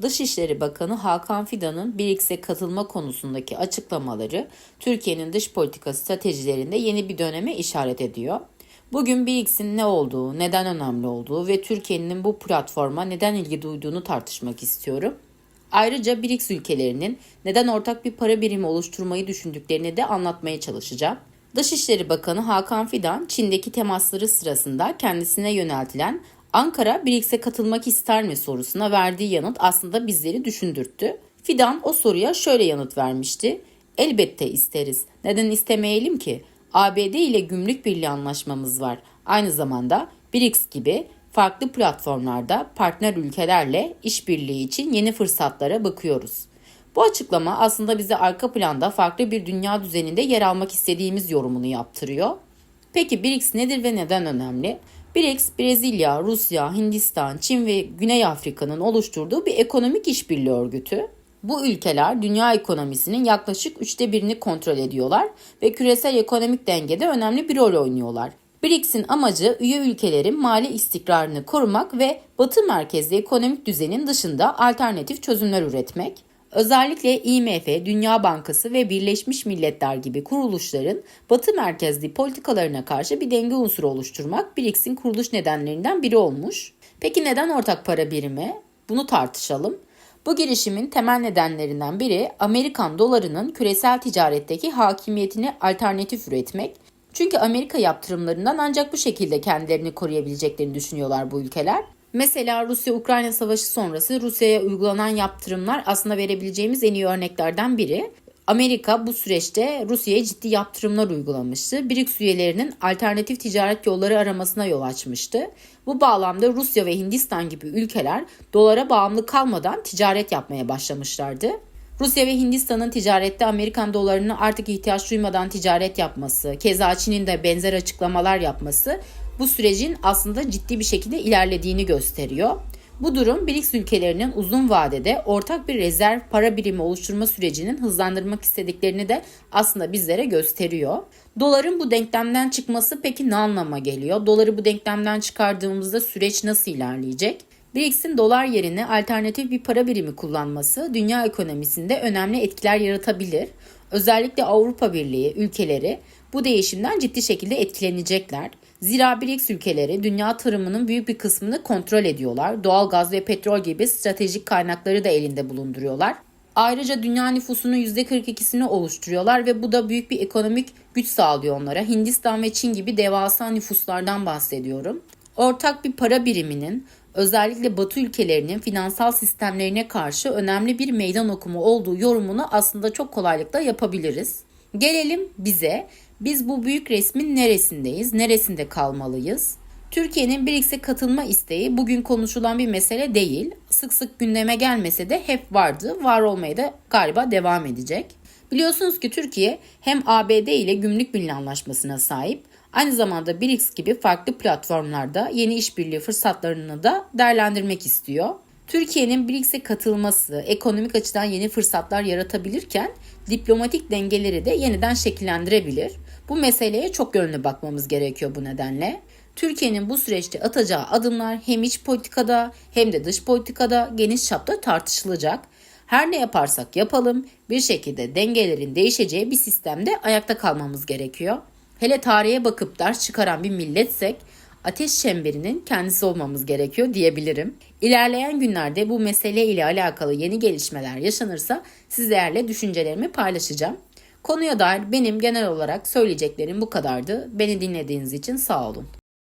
Dışişleri Bakanı Hakan Fidan'ın BRICS'e katılma konusundaki açıklamaları Türkiye'nin dış politika stratejilerinde yeni bir döneme işaret ediyor. Bugün BRICS'in ne olduğu, neden önemli olduğu ve Türkiye'nin bu platforma neden ilgi duyduğunu tartışmak istiyorum. Ayrıca BRICS ülkelerinin neden ortak bir para birimi oluşturmayı düşündüklerini de anlatmaya çalışacağım. Dışişleri Bakanı Hakan Fidan, Çin'deki temasları sırasında kendisine yöneltilen Ankara BRICS'e katılmak ister mi sorusuna verdiği yanıt aslında bizleri düşündürttü. Fidan o soruya şöyle yanıt vermişti. Elbette isteriz. Neden istemeyelim ki? ABD ile gümrük birliği anlaşmamız var. Aynı zamanda BRICS gibi farklı platformlarda partner ülkelerle işbirliği için yeni fırsatlara bakıyoruz. Bu açıklama aslında bize arka planda farklı bir dünya düzeninde yer almak istediğimiz yorumunu yaptırıyor. Peki BRICS nedir ve neden önemli? BRICS, Brezilya, Rusya, Hindistan, Çin ve Güney Afrika'nın oluşturduğu bir ekonomik işbirliği örgütü. Bu ülkeler dünya ekonomisinin yaklaşık üçte birini kontrol ediyorlar ve küresel ekonomik dengede önemli bir rol oynuyorlar. BRICS'in amacı üye ülkelerin mali istikrarını korumak ve batı merkezli ekonomik düzenin dışında alternatif çözümler üretmek. Özellikle IMF, Dünya Bankası ve Birleşmiş Milletler gibi kuruluşların batı merkezli politikalarına karşı bir denge unsuru oluşturmak BRICS'in kuruluş nedenlerinden biri olmuş. Peki neden ortak para birimi? Bunu tartışalım. Bu girişimin temel nedenlerinden biri Amerikan dolarının küresel ticaretteki hakimiyetini alternatif üretmek. Çünkü Amerika yaptırımlarından ancak bu şekilde kendilerini koruyabileceklerini düşünüyorlar bu ülkeler. Mesela Rusya-Ukrayna savaşı sonrası Rusya'ya uygulanan yaptırımlar aslında verebileceğimiz en iyi örneklerden biri. Amerika bu süreçte Rusya'ya ciddi yaptırımlar uygulamıştı. BRICS üyelerinin alternatif ticaret yolları aramasına yol açmıştı. Bu bağlamda Rusya ve Hindistan gibi ülkeler dolara bağımlı kalmadan ticaret yapmaya başlamışlardı. Rusya ve Hindistan'ın ticarette Amerikan dolarını artık ihtiyaç duymadan ticaret yapması, keza Çin'in de benzer açıklamalar yapması bu sürecin aslında ciddi bir şekilde ilerlediğini gösteriyor. Bu durum BRICS ülkelerinin uzun vadede ortak bir rezerv para birimi oluşturma sürecinin hızlandırmak istediklerini de aslında bizlere gösteriyor. Doların bu denklemden çıkması peki ne anlama geliyor? Doları bu denklemden çıkardığımızda süreç nasıl ilerleyecek? BRICS'in dolar yerine alternatif bir para birimi kullanması dünya ekonomisinde önemli etkiler yaratabilir. Özellikle Avrupa Birliği ülkeleri bu değişimden ciddi şekilde etkilenecekler. Zira BRICS ülkeleri dünya tarımının büyük bir kısmını kontrol ediyorlar. Doğal gaz ve petrol gibi stratejik kaynakları da elinde bulunduruyorlar. Ayrıca dünya nüfusunun %42'sini oluşturuyorlar ve bu da büyük bir ekonomik güç sağlıyor onlara. Hindistan ve Çin gibi devasa nüfuslardan bahsediyorum. Ortak bir para biriminin özellikle Batı ülkelerinin finansal sistemlerine karşı önemli bir meydan okuma olduğu yorumunu aslında çok kolaylıkla yapabiliriz. Gelelim bize. Biz bu büyük resmin neresindeyiz? Neresinde kalmalıyız? Türkiye'nin BRICS'e katılma isteği bugün konuşulan bir mesele değil. Sık sık gündeme gelmese de hep vardı. Var olmaya da galiba devam edecek. Biliyorsunuz ki Türkiye hem ABD ile gümrük birliği anlaşmasına sahip Aynı zamanda BRICS gibi farklı platformlarda yeni işbirliği fırsatlarını da değerlendirmek istiyor. Türkiye'nin BRICS'e katılması ekonomik açıdan yeni fırsatlar yaratabilirken diplomatik dengeleri de yeniden şekillendirebilir. Bu meseleye çok yönlü bakmamız gerekiyor bu nedenle. Türkiye'nin bu süreçte atacağı adımlar hem iç politikada hem de dış politikada geniş çapta tartışılacak. Her ne yaparsak yapalım bir şekilde dengelerin değişeceği bir sistemde ayakta kalmamız gerekiyor. Hele tarihe bakıp ders çıkaran bir milletsek ateş çemberinin kendisi olmamız gerekiyor diyebilirim. İlerleyen günlerde bu mesele ile alakalı yeni gelişmeler yaşanırsa sizlerle düşüncelerimi paylaşacağım. Konuya dair benim genel olarak söyleyeceklerim bu kadardı. Beni dinlediğiniz için sağ olun.